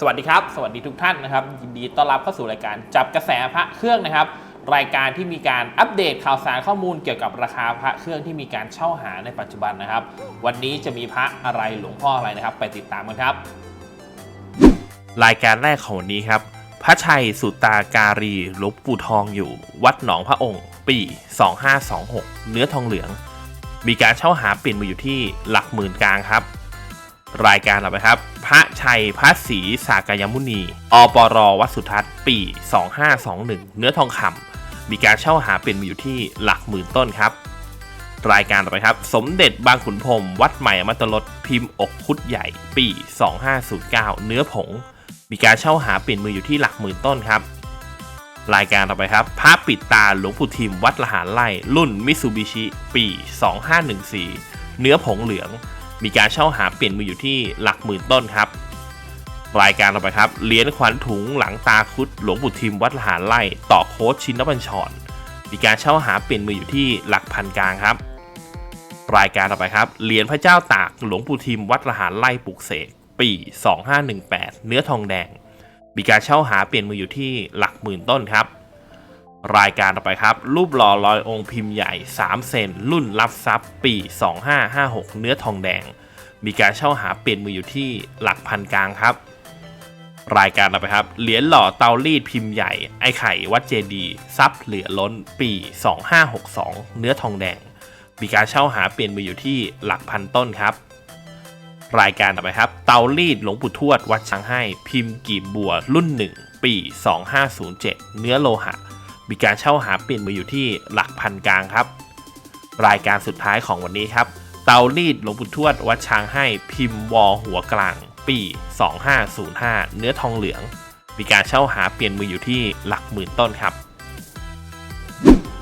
สวัสดีครับ สวัสดีทุกท่านนะครับ ยินดีต้อนรับเข้าสู่รายการจับกระแสพระเครื่องนะครับ รายการที่มีการอัปเดตข่าวสารข้อมูลเกี่ยวกับราคาพระเครื่องที่มีการเช่าหาในปัจจุบันนะครับ วันนี้จะมีพระอะไรหลวงพ่ออะไรนะครับ ไปติดตามกันครับ รายการแรกของวันนี้ครับ พระชัยสุตาการีหลวงปู่ทองอยู่ วัดหนองพระองค์ ปี 2526 เนื้อทองเหลือง มีการเช่าหาเปลี่ยนมาอยู่ที่หลักหมื่นกลางครับ รายการต่อไปครับ พระชัยพระศรีสากยมุนี อปรวัดสุทัศน์ปี 2521 เนื้อทองคำมีการเช่าหาเปลี่นมาอยู่ที่หลักหมื่นต้นครับ รายการต่อไปครับ สมเด็จบางขุนพรมวัดใหม่อมตะลดพิมพ์อกคุดใหญ่ปี 2509 เนื้อผง มีการเช่าหาเปลี่ยนมืออยู่ที่หลักหมื่นต้นครับ รายการต่อไปครับ พระปิดตาหลวงปู่ทิมวัดละหารไล่รุ่นมิซูบิชิปี 2514 เนื้อผงเหลือง มีการเช่าหาเปลี่ยนมืออยู่ที่หลักหมื่นต้นครับ รายการต่อไปครับเหรียญขวัญถุงหลังตาคุดหลวงปู่ทิมวัดละหารไล่ต่อโค้ชชินบัญชรมีการเช่าหาเปลี่ยนมืออยู่ที่หลักพันกลางครับ รายการต่อไปครับเหรียญพระเจ้าตากหลวงปู่ทิมวัดละหารไล่ปลุกเสกปี 2518 เนื้อทองแดง มีการเช่าหาเปลี่ยนมืออยู่ที่หลักหมื่นต้นครับ รายการต่อไปครับ รูปหล่อลอยองค์พิมพ์ใหญ่ 3 เซน รุ่นรับทรัพย์ ปี 2556 เนื้อทองแดง มีการเช่าหาเปลี่ยนมืออยู่ที่หลักพันกลางครับ รายการต่อไปครับ เหรียญหล่อเตารีดพิมพ์ใหญ่ ไอ้ไข่วัดเจดีย์ทรัพย์เหลือล้น ปี 2562 เนื้อทองแดง มีการเช่าหาเปลี่ยนมืออยู่ที่หลักพันต้นครับรายการต่อไปครับ เตารีดหลวงปู่ทวดวัดช้างให้ พิมพ์กีบบัวรุ่น 1 ปี 2507 เนื้อโลหะ มีการเช่าหาเปลี่ยนมืออยู่ที่หลักพันกลางครับ รายการสุดท้ายของวันนี้ครับ เตารีดหลวงปู่ทวดวัดช้างให้พิมพ์วอหัวกลาง ปี 2505 เนื้อทองเหลือง มีการเช่าหาเปลี่ยนมืออยู่ที่หลักหมื่นต้นครับ